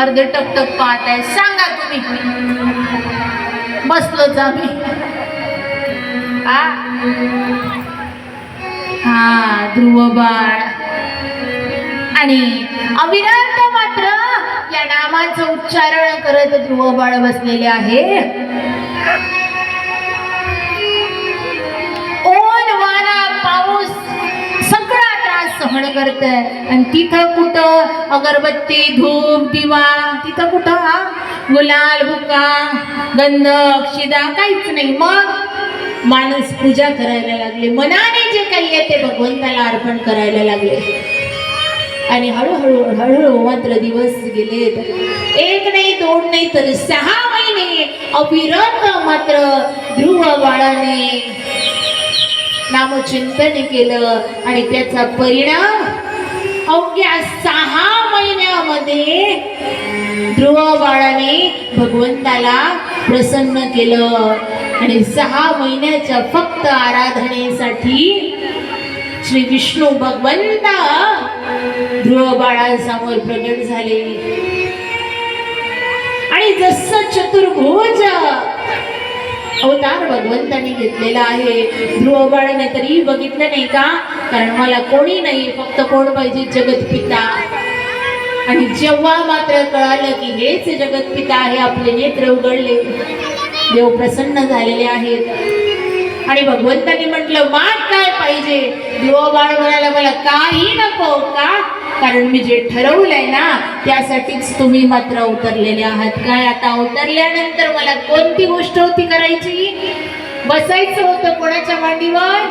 अर्धे टकटक पाहत आहे. सांगा तुम्ही. बसलोच आम्ही. हा हा ध्रुव बाळ. आणि अविरत मात्र या नामाचं उच्चारण करत ध्रुव बाळ बसलेले आहे सहन करत आणि तिथं कुठं अगरबत्ती धूप दिवा तिथं कुठं हा? गुलाल बुका गंध अक्षिदा काहीच नाही. मग माणूस पूजा करायला लागले. मनाने जे काही आहे ते भगवंताला अर्पण करायला लागले. आणि हळूहळू हळूहळू मात्र दिवस गेलेत. एक नाही दोन नाही तर सहा महिने अविरत मात्र ध्रुव बाळाने नामचिंतन केलं आणि त्याचा परिणाम अवघ्या सहा महिन्यामध्ये ध्रुव बाळाने भगवंताला प्रसन्न केलं. आणि सहा महिन्याच्या फक्त आराधनेसाठी श्री विष्णू भगवंता ध्रुव बाळासमोर प्रगट झाले. आणि जस चतुर्भुज अवतार भगवंताने घेतलेला आहे. ध्रुव बाळाने तरी बघितलं नाही का? कारण मला कोणी नाही फक्त कोण पाहिजे? जगतपिता आणि जेव्हा मात्र कळालं की हेच जगतपिता आहे आपले नेत्र उघडले. देव प्रसन्न झालेले आहेत. आणि भगवंतानी म्हटलं माग काय पाहिजे? ध्रुव बाळ म्हणाला मला काही नको का? कारण मी जे ठरवलंय ना त्यासाठीच तुम्ही मात्र उतरलेले आहात. काय आता अवतरल्यानंतर मला कोणती गोष्ट होती करायची? बसायचं होतं कोणाच्या मांडीवर?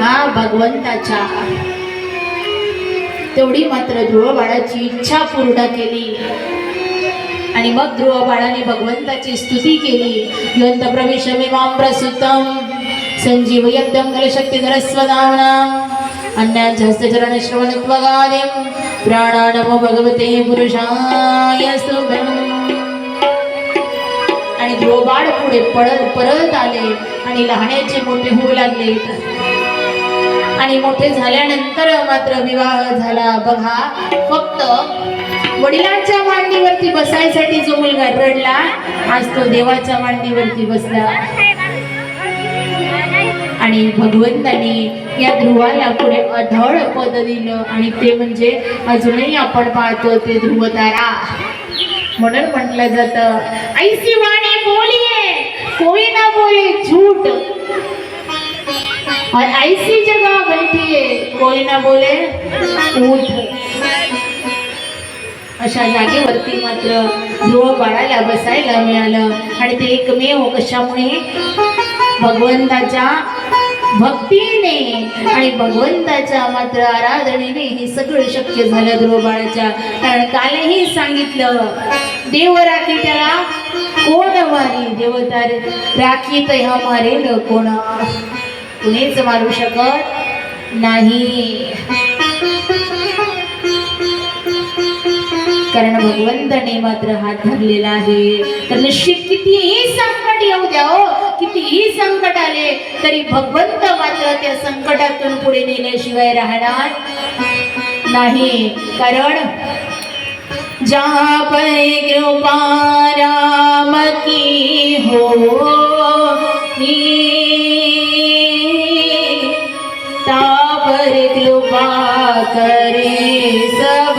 हा भगवंताच्या. तेवढी मात्र ध्रुव बाळाची इच्छा पूर्ण केली. आणि मग ध्रुव बाळाने भगवंताची स्तुती केली. यंत प्रविशमिमां प्रसुतम संजीव यद्दम शक्तिधर स्वदावणा अन्याचरण श्रवणत्वगादिं प्राणा नमो भगवते पुरुषाय सुभम् आणि ध्रुव पुढे पडत परत आले आणि लहाण्याचे मोठे होऊ लागले. आणि मोठे झाल्यानंतर मात्र विवाह झाला. बघा फक्त वडिलांच्या मांडीवरती बसायसाठी जो मुलगा रडला आज तो देवाच्या मांडीवरती बसला. आणि भगवंतानी या ध्रुवाला पुढे अढळ पद दिलं. आणि ते म्हणजे अजूनही आपण पाहतो ते ध्रुवतारा. म्हणून म्हटलं जात ऐसी वाणी बोलिये कोई ना बोले झूठ. और ऐसी जगह बैठिए कोई ना बोले उठ अशा जागेवरती मात्र ध्रुव बाळाला बसायला मिळालं. आणि ते एकमेव कशामुळे भगवंताच्या भक्तीने आणि भगवंताच्या मात्र आराधनेने हे सगळं शक्य झालं ध्रुवबाळाच्या कारण कालही सांगितलं देव राखी त्याला कोण मारी देवता राखी तर ह्या मारेल कोण? कुणीच मारू शकत नाही. कारण भगवंताने मात्र हात धरलेला आहे. तर निश्चित कितीही संकट येऊ द्या हो. कितीही संकट आले तरी भगवंत मात्र त्या संकटातून पुढे नेल्याशिवाय राहणार नाही. कारण जहा पर कृपा राम की होनी तापर कृपा करे सब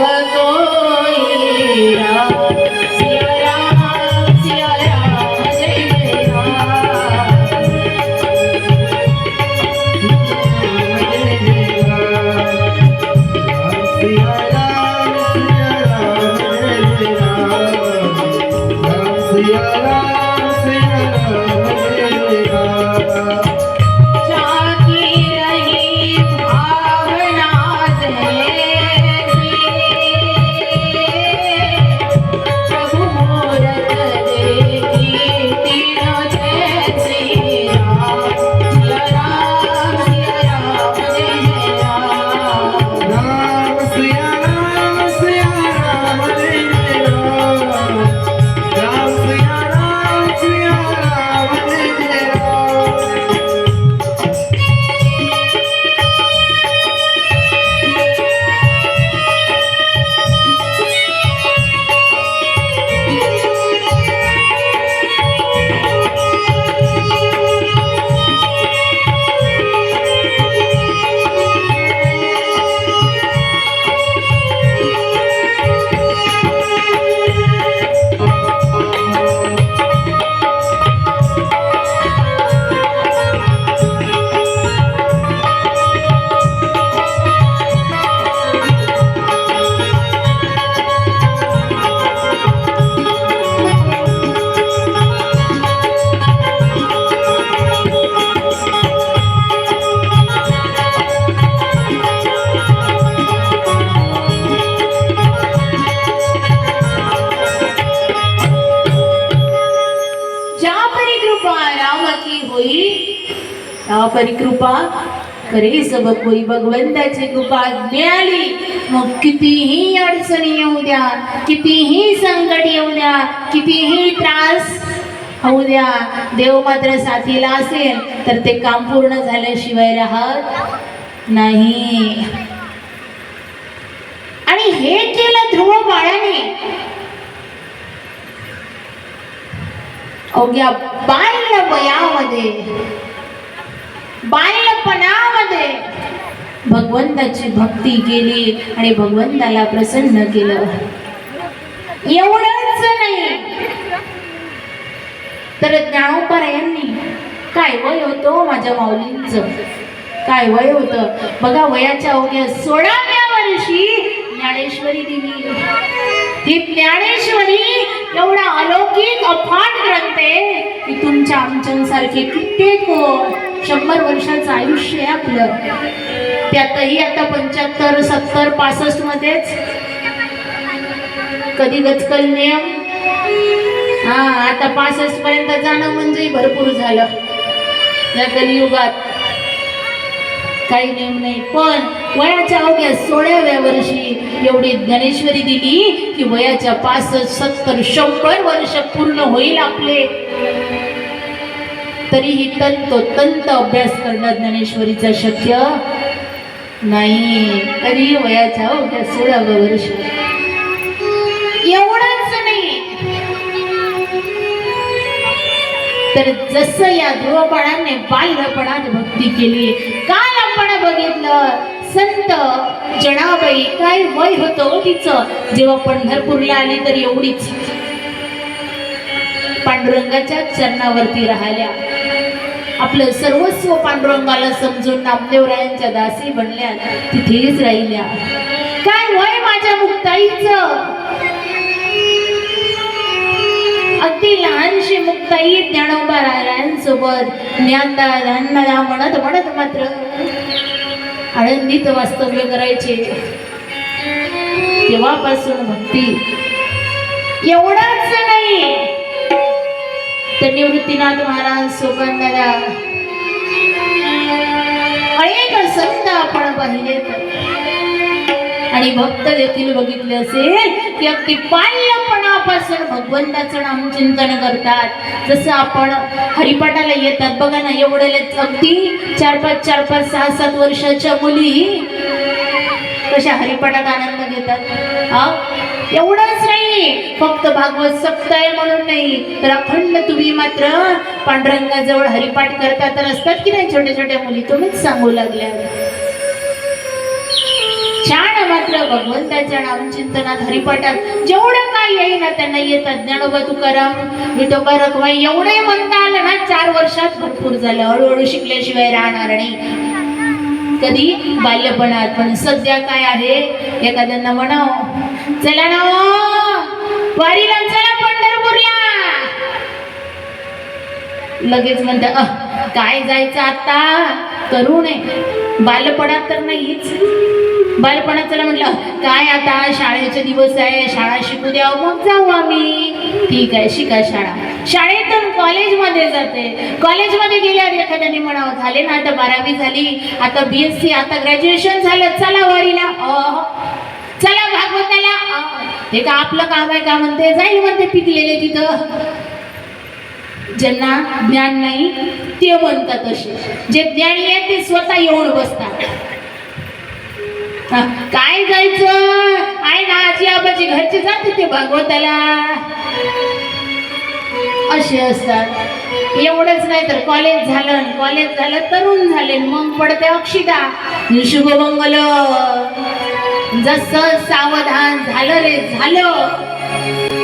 का परिकृपा करे सब कोई भगवंताची कृपा. मिळाली. मग कितीही अडचणी येऊ द्या कितीही संकट येऊ द्या कितीही त्रास होऊ द्या देव मात्र साथीला असेल तर ते काम पूर्ण झाल्याशिवाय राहत नाही. आणि हे केलं ध्रुव बाळाने. अवघ्या बाल वयामध्ये बाल्यपणामध्ये भगवंताची भक्ती केली आणि भगवंताला प्रसन्न केलं. एवढंच नाही. तर ज्ञानोपरायांनी काय वय होतं हो माझ्या माऊलींच? काय वय होतं? बघा वयाच्या अवघ्या सोळाव्या वर्षी ज्ञानेश्वरी दिली ही ज्ञानेश्वरी एवढा अलौकिक अफाट ग्रंथ आमच्या आमच्यासारखे कित्येक शंभर वर्षाचं आयुष्य आहे आपलं. त्यातही आता पंच्याहत्तर सत्तर पासष्ट मध्येच. कधी गचकल नियम? हा आता पासष्ट पर्यंत जाणं म्हणजे भरपूर झालं. या कलियुगात काही नियम नाही. पण वयाच्या अवघ्या सोळाव्या वर्षी एवढी ज्ञानेश्वरी दिली की वयाच्या पासष्ट सत्तर शंभर वर्ष पूर्ण होईल आपले. तरीही तंत तंत अभ्यास करणं ज्ञानेश्वरीचा शक्य नाही. तरी वयाच्या अवघ्या सोळाव्या वर्षी. एवढंच नाही. तर जसं या ध्रुवपणाने बाल्यपणात भक्ती केली काल आपण बघितलं? संत जणाबाई काय वय होतं हो तिचं? जेव्हा पंढरपूरला आली तर एवढीच. पांडुरंगाच्या चरणावरती राहिल्या. आपलं सर्वस्व पांडुरंगाला समजून नामदेवरायांच्या दासी बनल्या तिथेच राहिल्या. काय वय माझ्या मुक्ताईचं? अगदी लहानशी मुक्ताई ज्ञानोबा रायांसोबत ज्ञानदा ज्ञानदा म्हणत म्हणत मात्र आनंदीत वास्तव्य करायचे. तेव्हापासून भक्ती एवढाच नाही. तर निवृत्तीनाथ महाराज सोबत अनेक संत आपण पाहिले आणि भक्त देखील बघितले असेल की अगदी बाल्यपणापासून भगवंताचं नामचिंतन करतात. जसं आपण हरिपाठाला येतात बघा ना एवढे अगदी चार पाच चार पाच सहा सात वर्षाच्या मुली कशा हरिपाठात आनंद घेतात. एवढंच नाही. फक्त भागवत सप्ताह म्हणून नाही तर अखंड तुम्ही मात्र पांडुरंगाजवळ हरिपाठ करता तर असतात की नाही छोट्या छोट्या मुली? तुम्हीच सांगू लागल्या. छान मात्र भगवंताच्या नामचिंतनात हरिपाठात. जेवढं काय येईना त्यांना येतात ज्ञानोबा तुकाराम विठोबा रखवाई एवढे म्हणता आलं ना चार वर्षात भरपूर झालं. हळूहळू शिकल्याशिवाय राहणार नाही. कधी बाल्यपणात पण सध्या काय आहे? एखाद्यांना म्हणाव. चला ना हो, वारीला चला पंढरपूरला. लगेच म्हणते काय जायचं आता? करू नये बालपणात तर नाहीच. बालपणात चला म्हटलं काय आता? शाळेचे दिवस आहे शाळा शिकू द्या मग जाऊ आम्ही. ठीक आहे शिका शाळा. शाळेतून कॉलेजमध्ये जाते. कॉलेजमध्ये गेल्यावर एखाद्याने म्हणावं झाले ना आता बारावी झाली आता बी एस सी आता ग्रॅज्युएशन झालं चला वारीला. चला भागवताला. हे का आपलं काम आहे का म्हणते? जाईल म्हणते पिकलेले तिथं. ज्यांना ज्ञान नाही ते म्हणतात असे. जे ज्ञानी आहे ते स्वतः येऊन बसतात. हा, काय जायचं? आहे ना आजी आबाजी घरचे जाते ते भागवताला. असे असतात. एवढंच नाही तर कॉलेज झालं कॉलेज झालं तरुण झाले मग पडते अक्षिता. शुभमंगल जसं सावधान झालं रे झालं.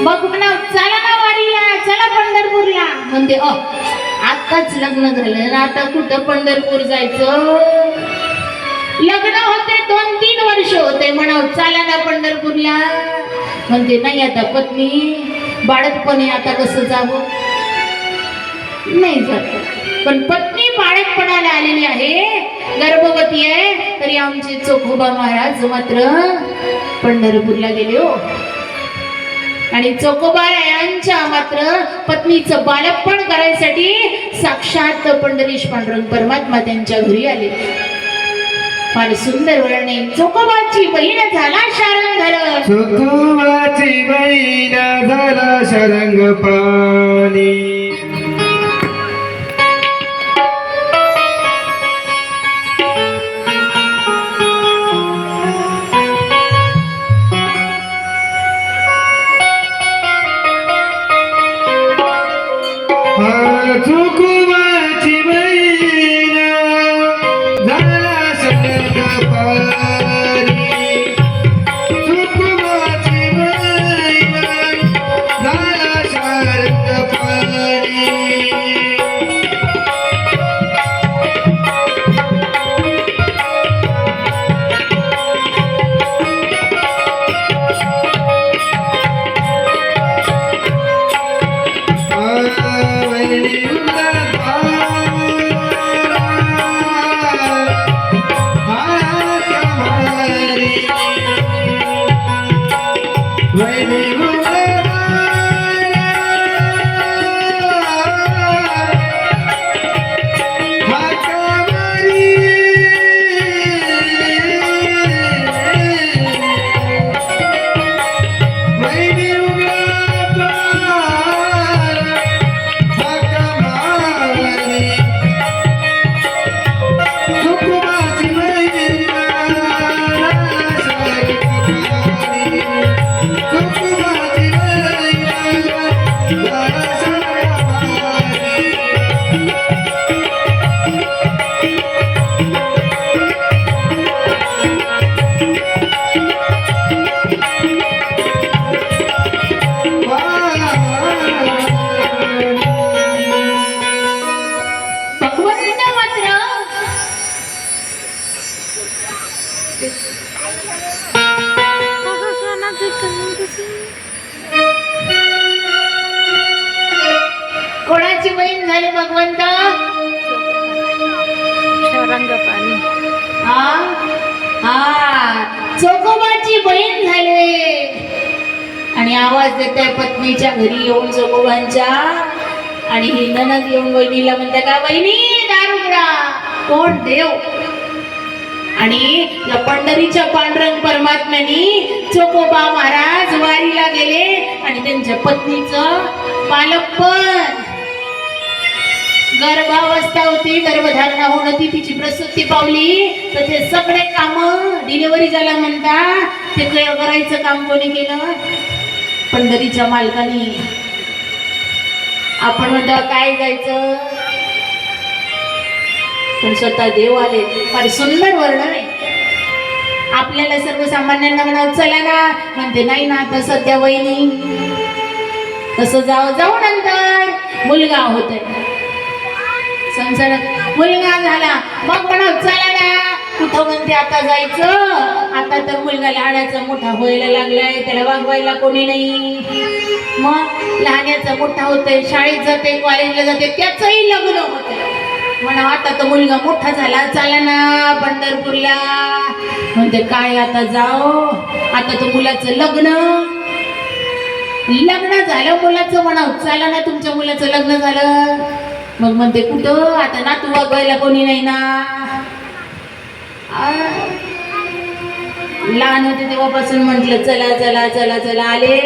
मग म्हणा ना. चला पंढरपूरला. म्हणते अ आताच लग्न झालं. ना आता कुठं पंढरपूर जायचं? लग्न होते दोन तीन वर्ष होते. म्हणा चाला ना पंढरपूरला. म्हणते नाही आता पत्नी बाळकपणे आता कसं जावं? नाही जात. पण पत्नी बाळकपणाला आलेली आहे. गर्भवती आहे. तरी आमचे चोखोबा महाराज मात्र पंढरपूरला गेले हो. आणि चोकोबारायांच्या मात्र पत्नीचं बालपण करायसाठी साक्षात पंढरीश पांडुरंग परमात्मा त्यांच्या घरी आले. फार सुंदर वर्णे. चोकोबाची बहीण झाला शारंग चोकोबाची बहीण झाला शरंग पाणी झाली भगवंत? हा? हा. चोकोबाची बहीण झाले. आणि आवाज देत आहे पत्नीच्या घरी येऊन चोकोबांच्या आणि ही ननद येऊन बहिणीला म्हणते का बहिणी दारुगडा कोण? देव. आणि या पंढरीच्या पांडुरंग परमात्म्यानी चोकोबा महाराज वारीला गेले आणि त्यांच्या पत्नीचं बालपण गर्भावस्था होती गर्भधारणा होणं ती तिची प्रसूती पावली. तर ते सगळे काम डिलिव्हरी झाला म्हणता ते करायचं काम कोणी केलं? पंढरीच्या मालकाने. आपण म्हणता काय जायचं? पण स्वतः देव आले. फार सुंदर वर्णन आहे. आपल्याला सर्वसामान्यांना म्हणावं चला ना. म्हणते नाही ना आता सध्या वहिनी. तसं जावं जाऊ नंतर. मुलगा होतोय. संसारात मुलगा झाला मग म्हणा चला ना कुठं म्हणते आता जायचं? आता तर मुलगा लहानाचा मोठा व्हायला लागलाय त्याला वागवायला कोणी नाही. मग लहानाचा मोठा होतोय शाळेत जाते कॉलेजला जाते त्याचंही लग्न होतंय. म्हणा आता तर मुलगा मोठा झाला चला ना पंढरपूरला. म्हणते काय आता जाओ आता तर मुलाचं लग्न. लग्न झालं मुलाचं म्हणा चला ना तुमच्या मुलाचं लग्न झालं. मग म्हणते कुठं? आता ना तू वागवायला कोणी नाही ना. लहान होते तेव्हापासून म्हंटल चला चला चला चला आले.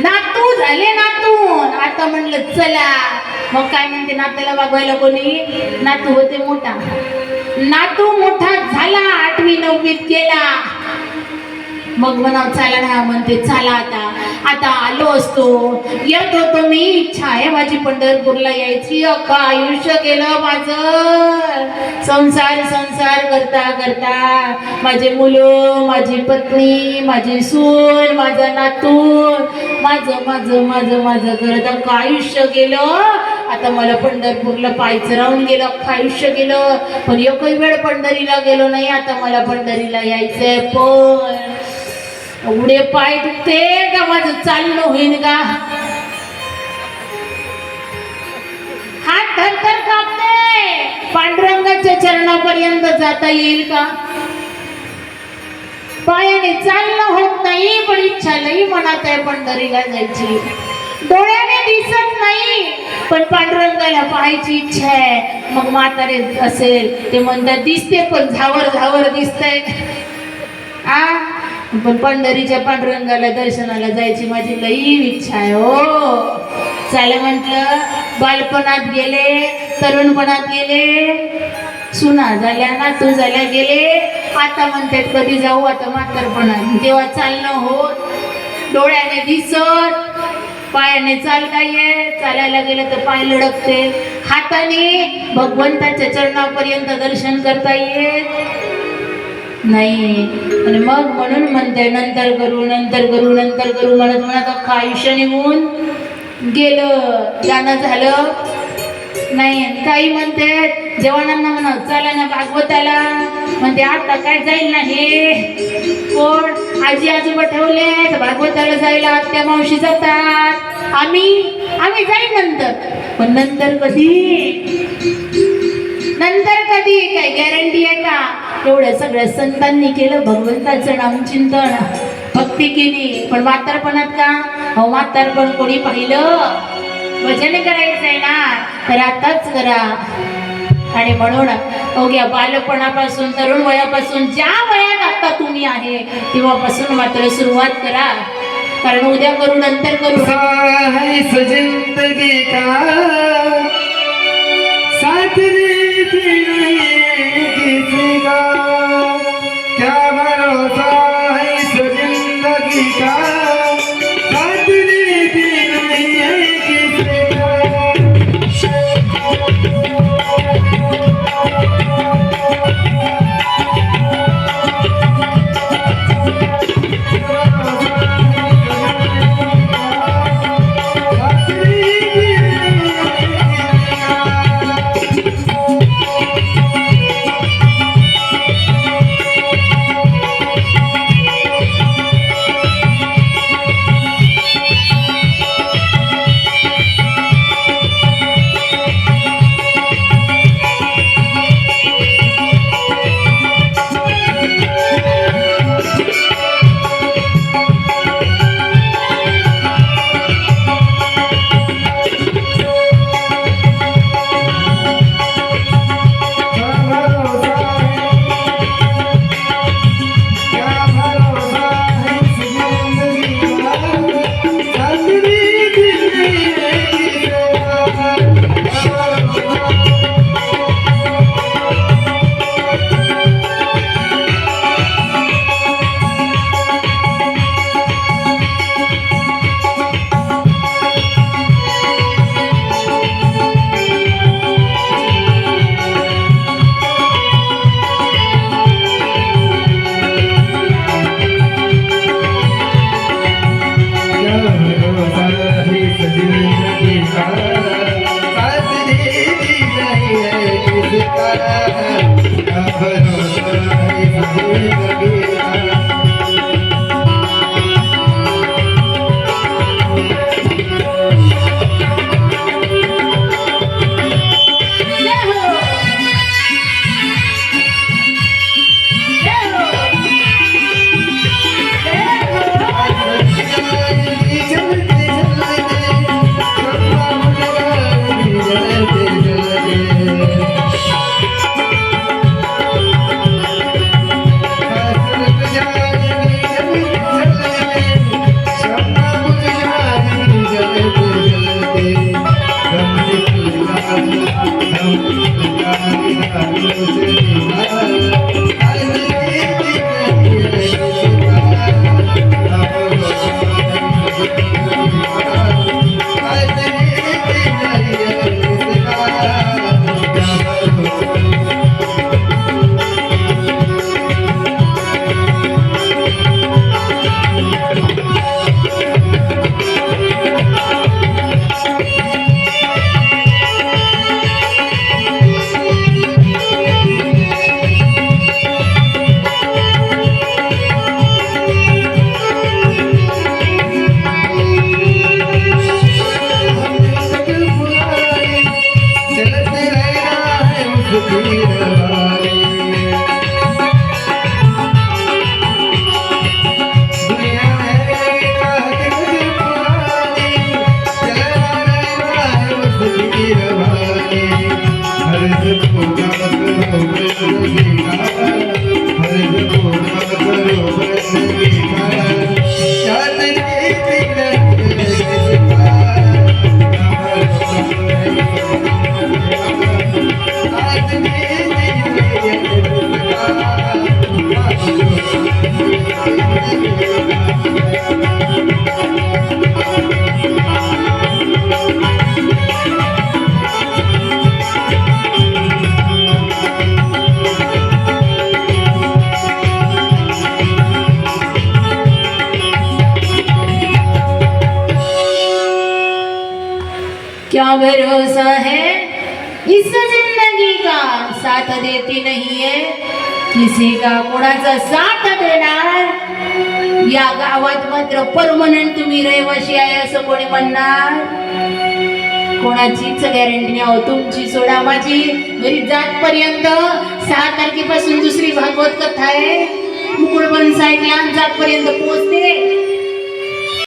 नातू झाले नातून. आता म्हटलं चला. मग काय म्हणते नात्याला वागवायला कोणी? नातू होते मोठा. नातू मोठा झाला आठवी नववीत गेला. मग म्हणा चला ना म्हणते चला आता. आता आलो असतो. येत होतो मी. इच्छा आहे माझी पंढरपूरला यायची. अख्खा आयुष्य गेलं माझं. संसार संसार करता करता. माझे मुलं माझी पत्नी माझी सून माझा नातून माझं माझं माझं माझं करत अख्खं आयुष्य गेलं. आता मला पंढरपूरला पायचं राहून गेलं. अख्खं आयुष्य गेलं. पण एकही वेळ पंढरीला गेलो नाही. आता मला पंढरीला यायचंय. पण एवढे पाय दुखते का माझं चालणं होईन का? हात धरतर कापते पांडुरंगाच्या चरणापर्यंत जाता येईल का? पायाने चालणं होत नाही पण इच्छा लई मनात आहे पंढरीला जायची. डोळ्याने दिसत नाही पण पांडुरंगाला पाहायची इच्छा आहे. मग म्हातारे असेल ते म्हणतात दिसते पण झावर झावर दिसतंय. आ? पण पंढरीच्या पांडुरंगाला दर्शनाला जायची माझी लई इच्छा आहे हो. चला म्हटलं बालपणात गेले तरुणपणात गेले सुना झाल्या नातू झाल्या गेले. आता म्हणतात कधी जाऊ आता म्हातारपणात. तेव्हा चालणं होत डोळ्याने दिसत पायाने चालता येत चालायला गेलं तर पाय लडकते. हाताने भगवंताच्या चरणापर्यंत दर्शन करता येत. नाही. आणि मग म्हणून म्हणते नंतर करू नंतर करू नंतर करू म्हणत म्हणत अख्खा आयुष्य निघून गेलं. जाणं झालं. नाही आणि काही म्हणते जवानांना म्हणा चला ना भागवताला. म्हणते आता काय जाईल ना हे? कोण? आजी आजोबा ठेवले तर भागवताला जायला आत्या मावशी जातात. आम्ही? आम्ही जाईल नंतर. पण नंतर कधी? नंतर कधी? काय गॅरंटी आहे का? एवढ्या सगळ्या संतांनी केलं भगवंताचं नामचिंतन भक्ती केली पण म्हातारपणात का? हो म्हातारपण कोणी पाहिलं? भजन करायचंय ना. तर आताच करा आणि म्हणून अवघ्या बालपणापासून तरुण वयापासून ज्या वयात आता तुम्ही आहे तेव्हापासून मात्र सुरुवात करा. कारण उद्या करू नंतर करू क्या भरोसा है जिंदगी का? Hare क्या भरोसा है? इस ज़िंदगी का साथ देती नहीं है। किसी गाव कोणाचा साथ देणार? या गावात मात्र परमनंट तुम्ही रहिवाशी आहे असं कोणी म्हणणार? कोणाचीच गॅरंटी नाही तुमची सोडा माझी. घरी जात पर्यंत सहा तारखेपासून दुसरी भागवत कथा आहे. मुकुळ पण साईडला जात पर्यंत पोहोचते.